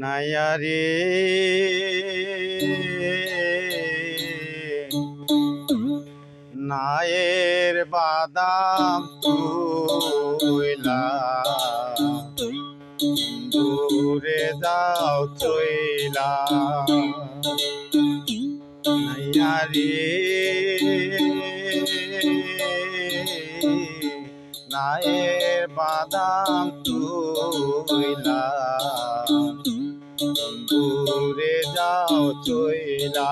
নায়ারে। নায়ের বাদাম তুইলা দূরে যাও চইলা নাইয়ারে নায়ের বাদাম তুইলা দূরে যাও চইলা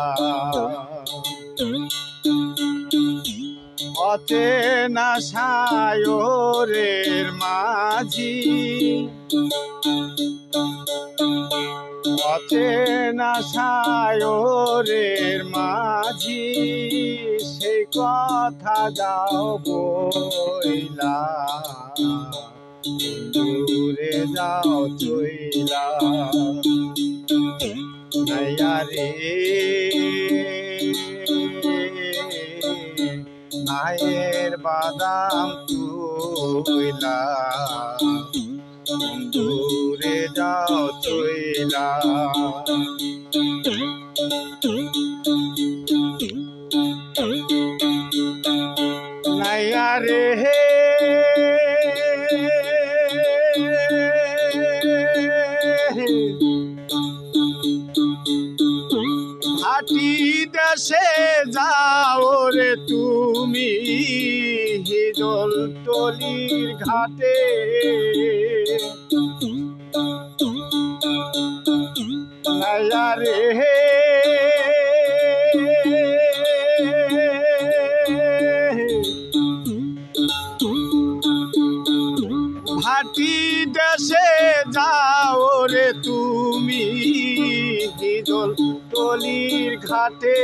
অচেনা সায়রের মাঝি। অচেনা সায়রের মাঝি। কথা যাও বইলা। দূরে যাও চইলা। নাইয়ারে নায়ের বাদাম তুইলা। দূরে যাও চইলা। তুমি হিজল টলির ঘাটে। হে। ভাটি দেশে যাও রে তুমি হিজল টলির ঘাটে।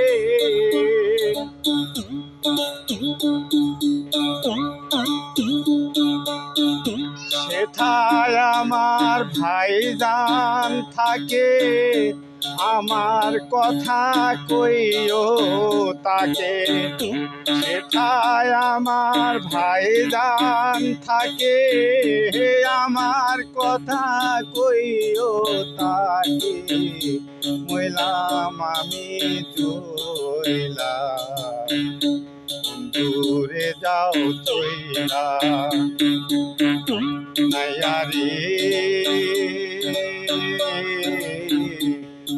সেথায় আমার ভাইজান থাকে, আমার কথা কইও তাকে। সেথায় আমার ভাইজান থাকে, আমার কথা কইও তাকে। মইলাম আমি চইলা দূরে যাও তৈরা নাইয়ারে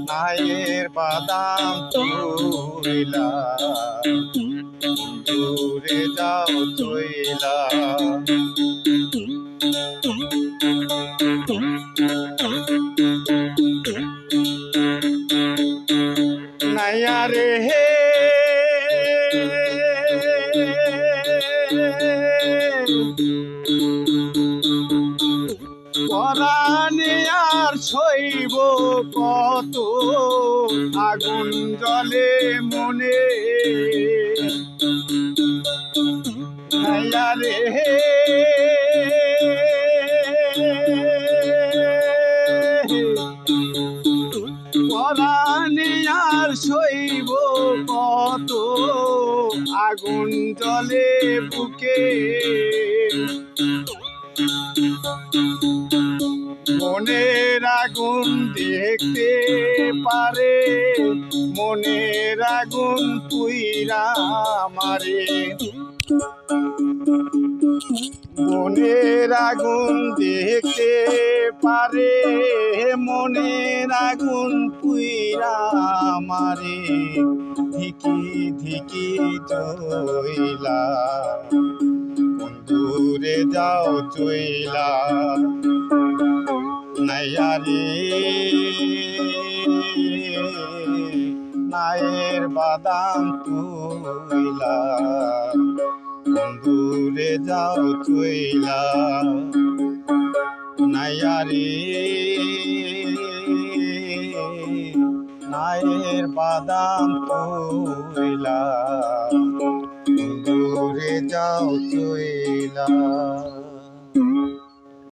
নায়ের বাদাম তৈলা দূরে যাও চইলা পরাণে আর শৈব কত আগুন জলে মনে। নাইয়ারে হে পরাণে আর শৈব কত আগুন জলে বুকে। আগুন পুইরা মারে। মনের আগুন দেখতে পারে, মনের আগুন পুইরা মারে। ধিকি ধিকি চইলা দূরে যাও চইলা নাইয়ারে বাদাম তুইলা। দূরে যাও চইলা নাইয়ারে নায়ের বাদাম তুইলা। দূরে যাও চইলা